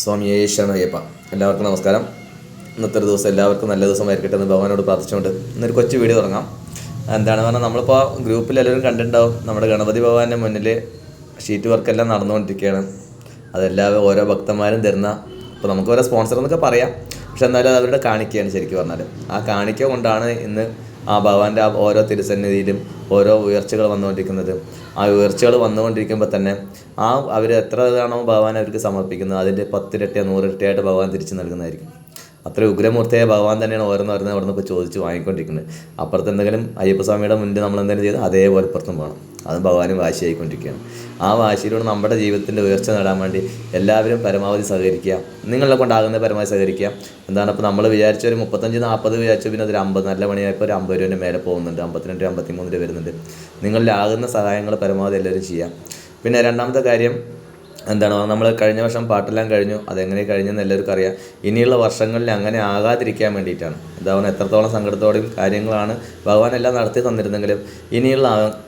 സ്വാമി ശരണയ്യപ്പ എല്ലാവർക്കും നമസ്കാരം. ഇന്നത്തെ ഒരു ദിവസം എല്ലാവർക്കും നല്ല ദിവസമായിരിക്കട്ടെ എന്ന് ഭഗവാനോട് പ്രാർത്ഥിച്ചുകൊണ്ട് ഇന്നൊരു കൊച്ചു വീഡിയോ തുടങ്ങാം. എന്താണ് പറഞ്ഞാൽ നമ്മളിപ്പോൾ ഗ്രൂപ്പിൽ എല്ലാവരും കണ്ടിട്ടുണ്ടാവും. നമ്മുടെ ഗണപതി ഭഗവാന്റെ മുന്നിൽ ഷീറ്റ് വർക്കെല്ലാം നടന്നുകൊണ്ടിരിക്കുകയാണ്. അതെല്ലാം ഓരോ ഭക്തന്മാരും തരുന്ന അപ്പോൾ നമുക്ക് ഓരോ സ്പോൺസർ എന്നൊക്കെ പറയാം. പക്ഷെ എന്നാലും അവരുടെ കാണിക്കുകയാണ് ശരിക്കും പറഞ്ഞാൽ ആ കാണിക്ക കൊണ്ടാണ് ഇന്ന് ആ ഭഗവാന്റെ ഓരോ തിരുസന്നിധിയിലും ഓരോ ഉയർച്ചകൾ വന്നുകൊണ്ടിരിക്കുന്നത്. ആ ഉയർച്ചകൾ വന്നുകൊണ്ടിരിക്കുമ്പോൾ തന്നെ ആ അവർ എത്ര ഇതാണോ ഭഗവാൻ അവർക്ക് സമർപ്പിക്കുന്നത്. അതിന്റെ പത്തിരട്ടിയോ നൂറിരട്ടിയായിട്ട് ഭഗവാൻ തിരിച്ചു നൽകുന്നതായിരിക്കും. അത്ര ഉഗ്രമൂർത്തിയായ ഭഗവാൻ തന്നെയാണ് ഓരോന്നോരോന്ന് അവിടെ നിന്ന് ചോദിച്ച് വാങ്ങിക്കൊണ്ടിരിക്കുന്നത്. അപ്പുറത്ത് എന്തെങ്കിലും അയ്യപ്പസ്വാമിയുടെ മുന്നിൽ നമ്മൾ എന്തെങ്കിലും ചെയ്ത് അതേപോലെ പുറത്തും പോകണം. അത് ഭഗവാനും വാശിയായിക്കൊണ്ടിരിക്കുകയാണ്. ആ വാശിയിലൂടെ നമ്മുടെ ജീവിതത്തിന്റെ ഉയർച്ച നേടാൻ വേണ്ടി എല്ലാവരും പരമാവധി സഹകരിക്കുക. നിങ്ങളെ കൊണ്ടാകുന്ന പരമാവധി സഹകരിക്കുക. എന്താണ് ഇപ്പോൾ നമ്മൾ വിചാരിച്ച ഒരു മുപ്പത്തഞ്ച് നാൽപ്പത് വിചാരിച്ചു പിന്നെ അതൊരു അമ്പത് നല്ല മണിയായപ്പോൾ ഒരു അമ്പത് രൂപേന്റെ മേലെ പോകുന്നുണ്ട്. അമ്പത്തിരണ്ട് അമ്പത്തിമൂന്ന് രൂപ വരുന്നുണ്ട്. നിങ്ങളിലാകുന്ന സഹായങ്ങൾ പരമാവധി എല്ലാവരും ചെയ്യാം പിന്നെ രണ്ടാമത്തെ കാര്യം എന്താണ് നമ്മൾ കഴിഞ്ഞ വർഷം പാട്ടെല്ലാം കഴിഞ്ഞു അതെങ്ങനെ കഴിഞ്ഞെന്ന് എല്ലാവർക്കും അറിയാം. ഇനിയുള്ള വർഷങ്ങളിൽ അങ്ങനെ ആകാതിരിക്കാൻ വേണ്ടിയിട്ടാണ്. ഇതാവുന്ന എത്രത്തോളം സങ്കടത്തോടെയും കാര്യങ്ങളാണ് ഭഗവാൻ എല്ലാം നടത്തി തന്നിരുന്നെങ്കിലും ഇനിയുള്ള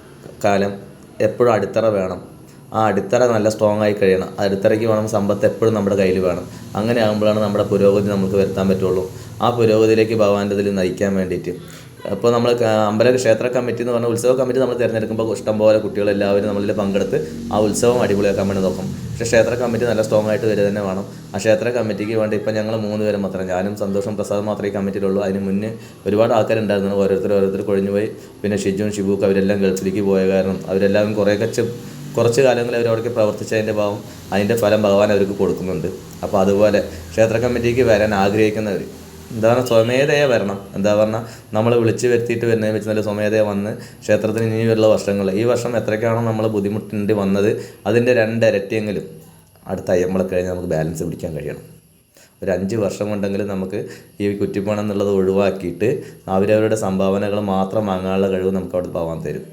കാലം എപ്പോഴും അടിത്തറ വേണം. ആ അടിത്തറ നല്ല സ്ട്രോങ് ആയി കഴിയണം. അടിത്തറയ്ക്ക് വേണം സമ്പത്ത് എപ്പോഴും നമ്മുടെ കയ്യിൽ വേണം. അങ്ങനെ ആകുമ്പോഴാണ് നമ്മുടെ പുരോഗതി നമുക്ക് വരുത്താൻ പറ്റുള്ളൂ. ആ പുരോഗതിയിലേക്ക് ഭഗവാന്റെ ഇതിൽ നയിക്കാൻ വേണ്ടിയിട്ട്. അപ്പോൾ നമ്മൾ അമ്പല ക്ഷേത്ര കമ്മിറ്റി എന്ന് പറഞ്ഞ ഉത്സവ കമ്മിറ്റി നമ്മൾ തിരഞ്ഞെടുക്കുമ്പോൾ ഇഷ്ടംപോലെ കുട്ടികളെല്ലാവരും നമ്മളിൽ പങ്കെടുത്ത് ആ ഉത്സവം അടിപൊളിയാക്കാൻ വേണ്ടി നോക്കും. പക്ഷേ ക്ഷേത്ര കമ്മിറ്റി നല്ല സ്ട്രോങ് ആയിട്ട് വരിക തന്നെ വേണം. ആ ക്ഷേത്ര കമ്മിറ്റിക്ക് വേണ്ടി ഇപ്പം ഞങ്ങൾ മൂന്ന് പേരും മാത്രം ഞാനും സന്തോഷം പ്രസാദ് മാത്രമേ ഈ കമ്മിറ്റിയിലുള്ളൂ അതിന് മുന്നേ ഒരുപാട് ആൾക്കാരുണ്ടായിരുന്നു. ഓരോരുത്തർ ഓരോരുത്തർ കൊഴിഞ്ഞുപോയി പിന്നെ ഷിജുവും ഷിബുക്ക് അവരെല്ലാം ഗൾഫിലേക്ക് പോയ കാരണം അവരെല്ലാവരും കുറേയൊക്കെ കുറച്ച് കാലങ്ങളിൽ അവരവിടേക്ക് പ്രവർത്തിച്ചതിന്റെ ഭാവം അതിന്റെ ഫലം ഭഗവാൻ അവർക്ക് കൊടുക്കുന്നുണ്ട്. അപ്പോൾ അതുപോലെ ക്ഷേത്ര കമ്മിറ്റിക്ക് വരാൻ ആഗ്രഹിക്കുന്നവർ എന്താ പറയുക സ്വമേധയ വരണം? എന്താ പറഞ്ഞാൽ നമ്മൾ വിളിച്ച് വരുത്തിയിട്ട് വരുന്നതിന് വെച്ച് നല്ല സ്വമേധയ വന്ന് ക്ഷേത്രത്തിന് ഇനിയുള്ള വർഷങ്ങൾ. ഈ വർഷം എത്രയ്ക്കാണോ നമ്മൾ ബുദ്ധിമുട്ടേണ്ടി വന്നത് അതിന്റെ രണ്ടിരട്ടിയെങ്കിലും അടുത്ത അയ്യമ്പളെ കഴിഞ്ഞ് നമുക്ക് ബാലൻസ് പിടിക്കാൻ കഴിയണം. ഒരു അഞ്ച് വർഷം കൊണ്ടെങ്കിലും നമുക്ക് ഈ കുറ്റിപ്പണം എന്നുള്ളത് ഒഴിവാക്കിയിട്ട് അവരവരുടെ സംഭാവനകൾ മാത്രം വാങ്ങാനുള്ള കഴിവ് നമുക്ക് അവിടെ പോകാൻ തരും.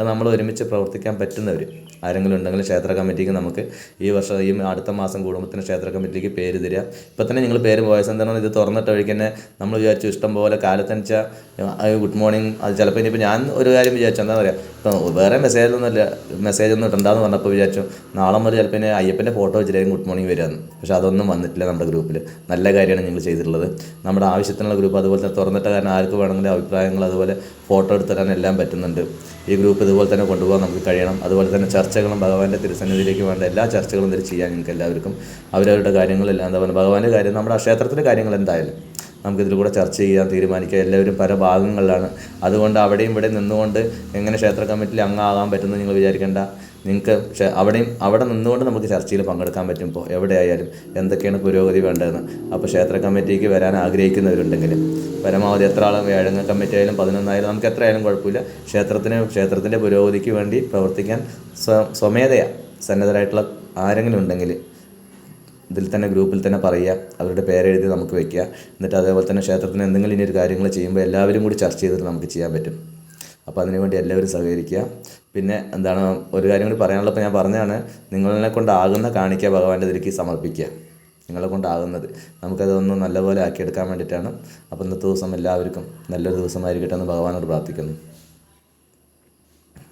അത് നമ്മൾ ഒരുമിച്ച് പ്രവർത്തിക്കാൻ പറ്റുന്നവർ ആരെങ്കിലും ഉണ്ടെങ്കിൽ ക്ഷേത്ര കമ്മിറ്റിക്ക് നമുക്ക് ഈ വർഷം ഈ അടുത്ത മാസം കുടുംബത്തിന് ക്ഷേത്ര കമ്മിറ്റിക്ക് പേര് തരിക. ഇപ്പം തന്നെ നിങ്ങൾ പേര് വോയിസ് എന്താണ് ഇത് തുറന്നിട്ട് വഴിക്ക് തന്നെ നമ്മൾ വിചാരിച്ചു ഇഷ്ടം പോലെ കാലത്തനിച്ച ഗുഡ് മോർണിംഗ്. അത് ചിലപ്പോൾ ഇനിയിപ്പോൾ ഞാൻ ഒരു കാര്യം വിചാരിച്ചു. എന്താ പറയുക ഇപ്പം വേറെ മെസ്സേജൊന്നുമില്ല മെസ്സേജ് ഒന്നും ഇട്ടുണ്ടാന്ന് പറഞ്ഞപ്പോൾ വിചാരിച്ചു നാളെ മുതൽ ചിലപ്പോൾ ഇനി അയ്യപ്പന്റെ ഫോട്ടോ വെച്ചിട്ടായിരിക്കും ഗുഡ് മോർണിംഗ് വരാമെന്ന് പക്ഷേ അതൊന്നും വന്നിട്ടില്ല നമ്മുടെ ഗ്രൂപ്പിൽ നല്ല കാര്യമാണ് നിങ്ങൾ ചെയ്തിട്ടുള്ളത്. നമ്മുടെ ആവശ്യത്തിനുള്ള ഗ്രൂപ്പ് അതുപോലെ തന്നെ തുറന്നിട്ട കാരണം ആർക്ക് വേണമെങ്കിലും അഭിപ്രായങ്ങൾ അതുപോലെ ഫോട്ടോ എടുത്തു തരാൻ എല്ലാം പറ്റുന്നുണ്ട്. ഈ ഗ്രൂപ്പ് ഇതുപോലെ തന്നെ കൊണ്ടുപോകാൻ നമുക്ക് കഴിയണം. അതുപോലെ തന്നെ ചർച്ചകളും ഭഗവാന്റെ തിരുസന്നിധിയിലേക്ക് വേണ്ട എല്ലാ ചർച്ചകളും ഇതിൽ ചെയ്യാൻ നിങ്ങൾക്ക് എല്ലാവർക്കും. അവരവരുടെ കാര്യങ്ങളെല്ലാം എന്താ പറയുക ഭഗവാന്റെ കാര്യം നമ്മുടെ ക്ഷേത്രത്തിന്റെ കാര്യങ്ങൾ എന്തായാലും. നമുക്കിതിൽ കൂടെ ചർച്ച ചെയ്യാൻ തീരുമാനിക്കുക എല്ലാവരും പല ഭാഗങ്ങളിലാണ്. അതുകൊണ്ട് അവിടെയും ഇവിടെ നിന്നുകൊണ്ട് എങ്ങനെ ക്ഷേത്ര കമ്മിറ്റിയിൽ അങ്ങാകാൻ പറ്റുന്നു നിങ്ങൾ വിചാരിക്കേണ്ട. നിങ്ങൾക്ക് അവിടെയും അവിടെ നിന്നുകൊണ്ട് നമുക്ക് ചർച്ചയിൽ പങ്കെടുക്കാൻ പറ്റും ഇപ്പോൾ എവിടെയായാലും എന്തൊക്കെയാണ് പുരോഗതി വേണ്ടതെന്ന്. അപ്പോൾ ക്ഷേത്ര കമ്മിറ്റിക്ക് വരാൻ ആഗ്രഹിക്കുന്നവരുണ്ടെങ്കിൽ പരമാവധി എത്ര ആളും ഏഴംഗ കമ്മിറ്റി ആയാലും പതിനൊന്നായാലും നമുക്ക് എത്ര ആയാലും കുഴപ്പമില്ല. ക്ഷേത്രത്തിന് ക്ഷേത്രത്തിന്റെ പുരോഗതിക്ക് വേണ്ടി പ്രവർത്തിക്കാൻ സ്വ സ്വമേധയാ സന്നദ്ധരായിട്ടുള്ള ആരെങ്കിലും ഉണ്ടെങ്കിൽ ഇതിൽ തന്നെ ഗ്രൂപ്പിൽ തന്നെ പറയുക അവരുടെ പേരെഴുതി നമുക്ക് വെക്കുക. എന്നിട്ട് അതേപോലെ തന്നെ ക്ഷേത്രത്തിന് എന്തെങ്കിലും ഇനി ഒരു കാര്യങ്ങൾ ചെയ്യുമ്പോൾ എല്ലാവരും കൂടി ചർച്ച ചെയ്തിട്ട് നമുക്ക് ചെയ്യാൻ പറ്റും. അപ്പോൾ അതിനുവേണ്ടി എല്ലാവരും സഹകരിക്കുക. പിന്നെ എന്താണ് ഒരു കാര്യം കൂടി പറയാനുള്ളപ്പോൾ ഞാൻ പറഞ്ഞതാണ് നിങ്ങളെ കൊണ്ടാകുന്ന കാണിക്കുക ഭഗവാന്റെ ഇതിലേക്ക് സമർപ്പിക്കുക. നിങ്ങളെ കൊണ്ടാകുന്നത്. നമുക്കതൊന്ന് നല്ലപോലെ ആക്കിയെടുക്കാൻ വേണ്ടിയിട്ടാണ്. അപ്പോൾ ഇന്നത്തെ ദിവസം എല്ലാവർക്കും നല്ലൊരു ദിവസമായിരിക്കട്ടെ എന്ന് ഭഗവാനോട് പ്രാർത്ഥിക്കുന്നു.